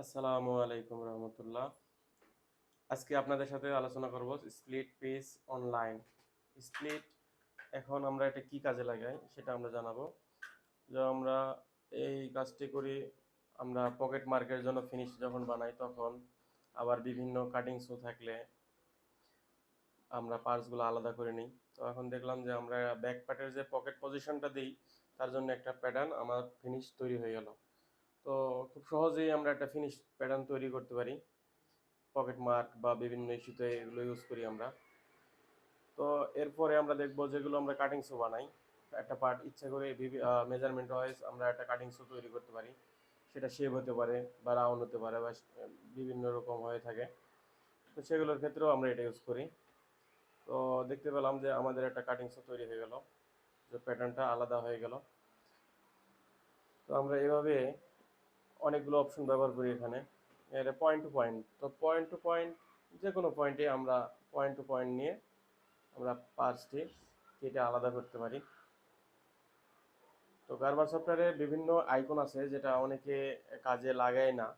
আসসালামু আলাইকুম রহমতুল্লাহ। আজকে আপনাদের সাথে আলোচনা করব স্প্লিট পেজ অনলাইন। স্প্লিট এখন আমরা এটা কি কাজে লাগাই সেটা আমরা জানাব। যে আমরা এই কাজটি করি, আমরা পকেট মার্কের জন্য ফিনিশ যখন বানাই তখন আবার বিভিন্ন কাটিং শো থাকলে আমরা পার্টসগুলো আলাদা করে নিই। তো এখন দেখলাম যে আমরা ব্যাক পার্টের যে পকেট পজিশনটা দিই, তার জন্য একটা প্যাটার্ন আমার ফিনিশ তৈরি হয়ে গেল। তো খুব সহজেই আমরা একটা ফিনিশ প্যাটার্ন তৈরি করতে পারি। পকেট মার্ক বা বিভিন্ন ইস্যুতে এগুলো ইউজ করি আমরা। তো এরপরে আমরা দেখব যেগুলো আমরা কাটিং শো বানাই। একটা পার্ট ইচ্ছা করে মেজারমেন্ট ওয়াইজ আমরা একটা কাটিং শো তৈরি করতে পারি। সেটা শেপ হতে পারে বা রাউন্ড হতে পারে বা বিভিন্ন রকম হয়ে থাকে। তো সেগুলোর ক্ষেত্রেও আমরা এটা ইউজ করি। তো দেখতে পেলাম যে আমাদের একটা কাটিং শো তৈরি হয়ে গেল। যে প্যাটার্নটা আলাদা হয়ে গেল। তো আমরা এভাবে অনেকগুলো অপশন ব্যবহার করি এখানে। এর পয়েন্ট টু পয়েন্ট তো পয়েন্ট টু পয়েন্ট যে কোনো পয়েন্টে আমরা পয়েন্ট টু পয়েন্ট নিয়ে আমরা পার্সটি কেটে আলাদা করতে পারি। তো কারবার সফটওয়্যারে বিভিন্ন আইকন আছে যেটা অনেকে কাজে লাগায় না।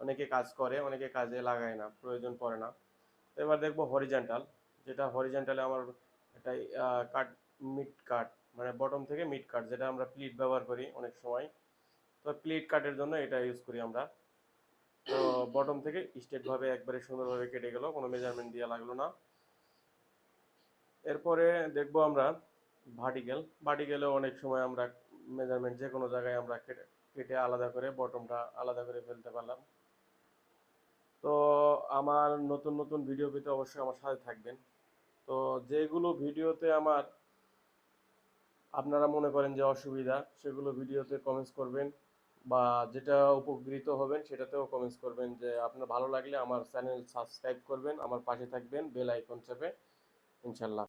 অনেকে কাজ করে, অনেকে কাজে লাগায় না, প্রয়োজন পড়ে না। তো এবার দেখব হরিজেন্টাল যেটা হরিজেন্টালে আমার একটা কাট মিড কাট মানে বটম থেকে মিড কাট যেটা আমরা প্লিট ব্যবহার করি অনেক সময়। তো প্লিট কাটের জন্য এটা ইউজ করি আমরা। তো বটম থেকে স্ট্রেটভাবে একবারে সুন্দরভাবে কেটে গেল, কোনো মেজারমেন্ট দেওয়া লাগল না। এরপরে দেখব আমরা ভার্টিক্যাল ভার্টিক্যালেও অনেক সময় আমরা মেজারমেন্ট যে কোনো জায়গায় আমরা কেটে কেটে আলাদা করে বটমটা আলাদা করে ফেলতে পারলাম। তো আমার নতুন নতুন ভিডিও পেতে অবশ্যই আমার সাথে থাকবেন। তো যেগুলো ভিডিওতে আমার আপনারা মনে করেন যে অসুবিধা, সেগুলো ভিডিওতে কমেন্টস করবেন। বা যেটা উপকৃত হবেন সেটাতেও কমেন্টস করবেন যে আপনার ভালো লাগলে আমার চ্যানেল সাবস্ক্রাইব করবেন, আমার পাশে থাকবেন বেল আইকন চেপে, ইনশাল্লাহ।